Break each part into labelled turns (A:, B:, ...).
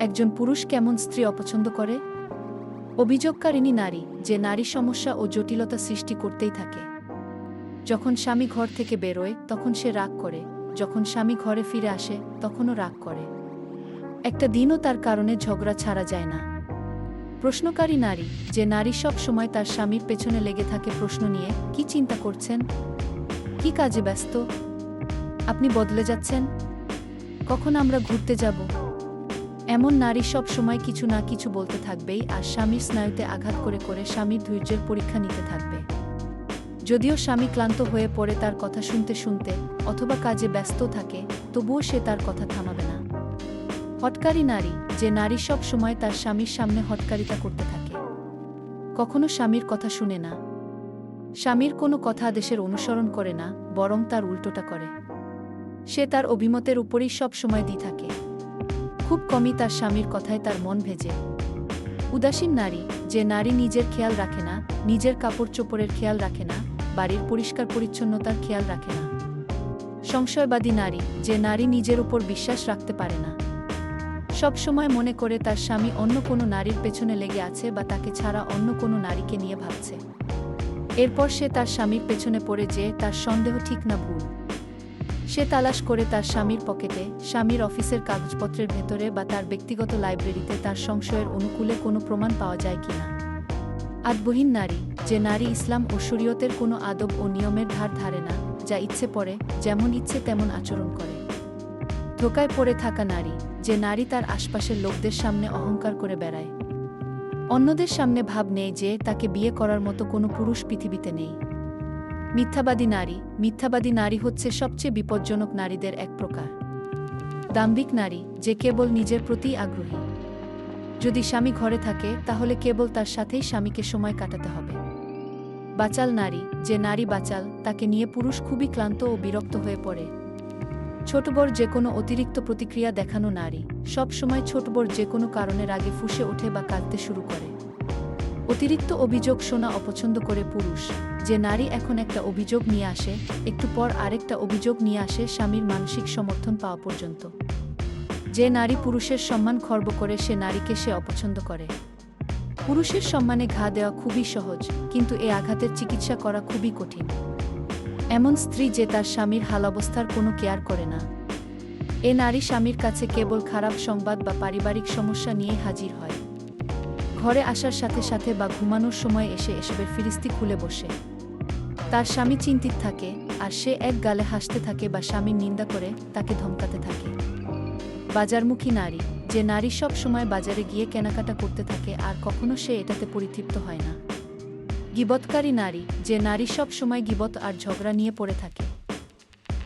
A: একজন পুরুষ কেমন স্ত্রী অপছন্দ করে? অভিযোগকারিণী নারী, যে নারী সমস্যা ও জটিলতা সৃষ্টি করতেই থাকে। যখন স্বামী ঘর থেকে বেরোয়, তখন সে রাগ করে। যখন স্বামী ঘরে ফিরে আসে, তখনও রাগ করে। একটা দিনও তার কারণে ঝগড়া ছাড়া যায় না। প্রশ্নকারী নারী, যে নারী সব সময় তার স্বামীর পেছনে লেগে থাকে প্রশ্ন নিয়ে, কি চিন্তা করছেন? কি কাজে ব্যস্ত? আপনি বদলে যাচ্ছেন? কখন আমরা ঘুরতে যাব? এমন নারী সব সময় কিছু না কিছু বলতে থাকবেই আর স্বামীর স্নায়ুতে আঘাত করে করে স্বামীর ধৈর্যের পরীক্ষা নিতে থাকবে। যদিও স্বামী ক্লান্ত হয়ে পড়ে তার কথা শুনতে শুনতে অথবা কাজে ব্যস্ত থাকে, তবুও সে তার কথা থামাবে না। হটকারী নারী, যে নারী সব সময় তার স্বামীর সামনে হটকারিতা করতে থাকে। কখনো স্বামীর কথা শুনে না। স্বামীর কোনো কথা আদেশের অনুসরণ করে না, বরং তার উল্টোটা করে। সে তার অভিমতের উপরেই সব সময় দিয়ে থাকে। খুব কমই তার স্বামীর কথায় তার মন ভেজে। উদাসীন নারী, যে নারী নিজের খেয়াল রাখে না, নিজের কাপড় চোপড়ের খেয়াল রাখে না, বাড়ির পরিষ্কার পরিচ্ছন্নতার খেয়াল রাখে না। সংশয়বাদী নারী, যে নারী নিজের উপর বিশ্বাস রাখতে পারে না। সব সময় মনে করে তার স্বামী অন্য কোনো নারীর পেছনে লেগে আছে বা তাকে ছাড়া অন্য কোনো নারীকে নিয়ে ভাবছে। এরপর সে তার স্বামীর পেছনে পড়ে যে তার সন্দেহ ঠিক না ভুল। সে তালাশ করে তার স্বামীর পকেটে, স্বামীর অফিসের কাগজপত্রের ভেতরে বা তার ব্যক্তিগত লাইব্রেরিতে তার সংশয়ের অনুকূলে কোনো প্রমাণ পাওয়া যায় কিনা। আদবহীন নারী, যে নারী ইসলাম ও শরীয়তের কোনো আদব ও নিয়মের ধার ধারে না, যা ইচ্ছে পড়ে, যেমন ইচ্ছে তেমন আচরণ করে। ধোকায় পড়ে থাকা নারী, যে নারী তার আশপাশের লোকদের সামনে অহংকার করে বেড়ায়। অন্যদের সামনে ভাব নেই যে তাকে বিয়ে করার মতো কোনো পুরুষ পৃথিবীতে নেই। মিথ্যাবাদী নারী মিথ্যাবাদী নারী হচ্ছে সবচেয়ে বিপজ্জনক নারীদের এক প্রকার। দাম্ভিক নারী, যে কেবল নিজের প্রতি আগ্রহী। যদি স্বামী ঘরে থাকে, তাহলে কেবল তার সাথেই স্বামীকে সময় কাটাতে হবে। বাচাল নারী, যে নারী বাচাল, তাকে নিয়ে পুরুষ খুবই ক্লান্ত ও বিরক্ত হয়ে পড়ে। ছোট বড় যে কোনো অতিরিক্ত প্রতিক্রিয়া দেখানো নারী সব সময় ছোট বড় যে কোনো কারণের আগে ফুসে ওঠে বা কাঁদতে শুরু করে। অতিরিক্ত অভিযোগ শোনা অপছন্দ করে পুরুষ, যে নারী এখন একটা অভিযোগ নিয়ে আসে, একটু পর আরেকটা অভিযোগ নিয়ে আসে স্বামীর মানসিক সমর্থন পাওয়া পর্যন্ত। যে নারী পুরুষের সম্মান খর্ব করে সে নারীকে সে অপছন্দ করে। পুরুষের সম্মানে ঘা দেওয়া খুবই সহজ, কিন্তু এ আঘাতের চিকিৎসা করা খুবই কঠিন। এমন স্ত্রী যে তার স্বামীর হালাবস্থার কোনো কেয়ার করে না। এ নারী স্বামীর কাছে কেবল খারাপ সংবাদ বা পারিবারিক সমস্যা নিয়ে হাজির হয়। ঘরে আসার সাথে সাথে বা ঘুমানোর সময় এসে এসবের ফিরিস্তি খুলে বসে। তার স্বামী চিন্তিত থাকে, আর সে এক গালে হাসতে থাকে বা স্বামীর নিন্দা করে, তাকে ধমকাতে থাকে। বাজারমুখী নারী, যে নারী সব সময় বাজারে গিয়ে কেনাকাটা করতে থাকে, আর কখনো সে এটাতে পরিতৃপ্ত হয় না। গিবৎকারী নারী, যে নারী সব সময় গিবত আর ঝগড়া নিয়ে পড়ে থাকে।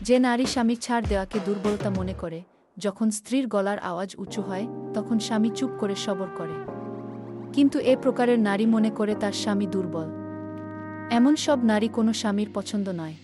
A: যে নারী স্বামীর ছাড় দেওয়াকে দুর্বলতা মনে করে, যখন স্ত্রীর গলার আওয়াজ উঁচু হয়, তখন স্বামী চুপ করে সবর করে। কিন্তু এ প্রকারের নারী মনে করে তার স্বামী দুর্বল। এমন সব নারী কোনো স্বামীর পছন্দ নয়।